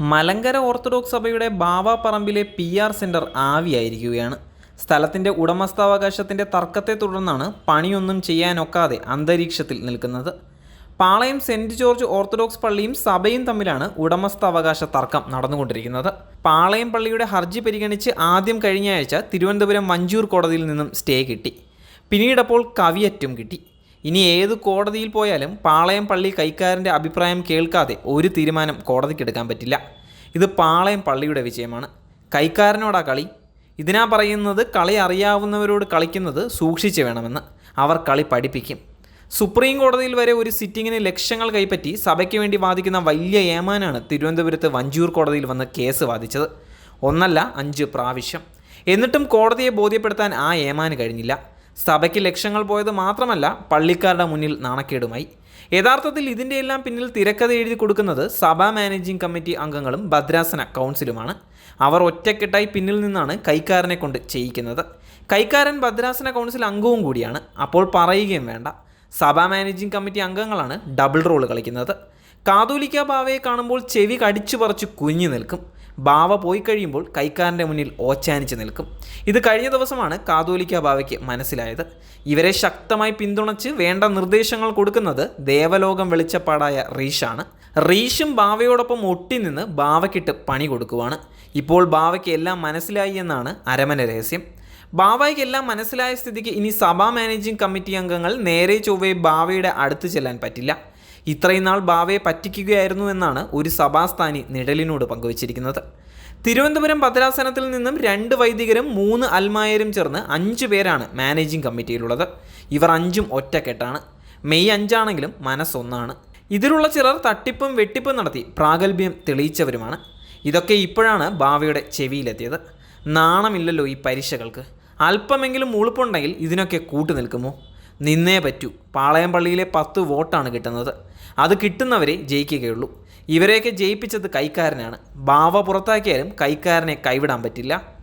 Malankara orthodox സഭയുടെ ബാവ പറമ്പിലെ P R centre ആവിയായിരിക്കുകയാണ്. സ്ഥലത്തിന്റെ ഉടമസ്ഥാവകാശത്തിന്റെ തർക്കത്തെ തുടർന്നാണ് പണിയൊന്നും ചെയ്യാനൊക്കാതെ അന്തരീക്ഷത്തിൽ നിൽക്കുന്നത്. പാളയം സെന്റ് ജോർജ് ഓർത്തഡോക്സ് പള്ളിയും സഭയും തമ്മിലാണ് ഉടമസ്ഥാവകാശ തർക്കം നടന്നുകൊണ്ടിരിക്കുന്നത്. പാളയം പള്ളിയുടെ ഹർജി പരിഗണിച്ച് ആദ്യം കഴിഞ്ഞ ആഴ്ച തിരുവനന്തപുരം വഞ്ചൂർ കോടതിയിൽ നിന്നും സ്റ്റേ കിട്ടി. പിന്നീടപ്പോൾ കവിയറ്റും കിട്ടി. ഇനി ഏത് കോടതിയിൽ പോയാലും പാളയം പള്ളി കൈക്കാരന്റെ അഭിപ്രായം കേൾക്കാതെ ഒരു തീരുമാനം കോടതിക്കെടുക്കാൻ പറ്റില്ല. ഇത് പാളയം പള്ളിയുടെ വിജയമാണ്. കൈക്കാരനോടാ കളി. ഇതിനാ പറയുന്നത് കളി അറിയാവുന്നവരോട് കളിക്കുന്നത് സൂക്ഷിച്ച് വേണമെന്ന് അവർ കളി പഠിപ്പിക്കും. സുപ്രീം കോടതിയിൽ വരെ ഒരു സിറ്റിങ്ങിന് ലക്ഷങ്ങൾ കൈപ്പറ്റി സഭയ്ക്ക് വേണ്ടി വാദിക്കുന്ന വലിയ ഏമാനാണ് തിരുവനന്തപുരത്ത് വഞ്ചൂർ കോടതിയിൽ വന്ന് കേസ് വാദിച്ചത്. ഒന്നല്ല അഞ്ച് പ്രാവശ്യം. എന്നിട്ടും കോടതിയെ ബോധ്യപ്പെടുത്താൻ ആ ഏമാന് കഴിഞ്ഞില്ല. സഭയ്ക്ക് ലക്ഷങ്ങൾ പോയത് മാത്രമല്ല പള്ളിക്കാരുടെ മുന്നിൽ നാണക്കേടുമായി. യഥാർത്ഥത്തിൽ ഇതിന്റെ എല്ലാം പിന്നിൽ തിരക്കഥ എഴുതി കൊടുക്കുന്നത് സഭാ മാനേജിംഗ് കമ്മിറ്റി അംഗങ്ങളും ഭദ്രാസന കൗൺസിലുമാണ്. അവർ ഒറ്റക്കെട്ടായി പിന്നിൽ നിന്നാണ് കൈക്കാരനെ കൊണ്ട് ചെയ്യിക്കുന്നത്. കൈക്കാരൻ ഭദ്രാസന കൗൺസിൽ അംഗവും കൂടിയാണ്. അപ്പോൾ പറയുകയും വേണ്ട. സഭാ മാനേജിംഗ് കമ്മിറ്റി അംഗങ്ങളാണ് ഡബിൾ റോൾ കളിക്കുന്നത്. കാതോലിക്ക ബാവയെ കാണുമ്പോൾ ചെവി കടിച്ചു പറിച്ച് കുഞ്ഞു നിൽക്കും. ബാവ പോയി കഴിയുമ്പോൾ കൈക്കാരന്റെ മുന്നിൽ ഓച്ചാനിച്ച് നിൽക്കും. ഇത് കഴിഞ്ഞ ദിവസമാണ് കാതോലിക്ക ബാവയ്ക്ക് മനസ്സിലായത്. ഇവരെ ശക്തമായി പിന്തുണച്ച് വേണ്ട നിർദ്ദേശങ്ങൾ കൊടുക്കുന്നത് ദേവലോകം വെളിച്ചപ്പാടായ റീഷാണ്. റീഷും ബാവയോടൊപ്പം ഒട്ടിനിന്ന് ബാവയ്ക്കിട്ട് പണി കൊടുക്കുവാണ്. ഇപ്പോൾ ബാവയ്ക്ക് എല്ലാം മനസ്സിലായി എന്നാണ് അരമന രഹസ്യം. ബാവയ്ക്ക് എല്ലാം മനസ്സിലായ സ്ഥിതിക്ക് ഇനി സഭാ മാനേജിംഗ് കമ്മിറ്റി അംഗങ്ങൾ നേരെ ചൊവ്വേ ബാവയുടെ അടുത്ത് ചെല്ലാൻ പറ്റില്ല. ഇത്രയും നാൾ ബാവയെ പറ്റിക്കുകയായിരുന്നു എന്നാണ് ഒരു സഭാസ്ഥാനി നിഴലിനോട് പങ്കുവച്ചിരിക്കുന്നത്. തിരുവനന്തപുരം ഭദ്രാസനത്തിൽ നിന്നും രണ്ട് വൈദികരും മൂന്ന് അൽമായരും ചേർന്ന് അഞ്ച് പേരാണ് മാനേജിംഗ് കമ്മിറ്റിയിലുള്ളത്. ഇവർ അഞ്ചും ഒറ്റക്കെട്ടാണ്. മെയ് അഞ്ചാണെങ്കിലും മനസ്സൊന്നാണ്. ഇതിലുള്ള ചിലർ തട്ടിപ്പും വെട്ടിപ്പും നടത്തി പ്രാഗൽഭ്യം തെളിയിച്ചവരുമാണ്. ഇതൊക്കെ ഇപ്പോഴാണ് ബാവയുടെ ചെവിയിലെത്തിയത്. നാണമില്ലല്ലോ ഈ പരീക്ഷകൾക്ക്. അല്പമെങ്കിലും ഉളുപ്പുണ്ടെങ്കിൽ ഇതിനൊക്കെ കൂട്ടു നിൽക്കുമോ നിന്നേ പറ്റൂ. പാളയം പള്ളിയിലെ പത്ത് വോട്ടാണ് കിട്ടുന്നത്. അത് കിട്ടുന്നവരെ ജയിക്കുകയുള്ളൂ. ഇവരെയൊക്കെ ജയിപ്പിച്ചത് കൈക്കാരനാണ്. ബാവ പുറത്താക്കിയാലും കൈക്കാരനെ കൈവിടാൻ പറ്റില്ല.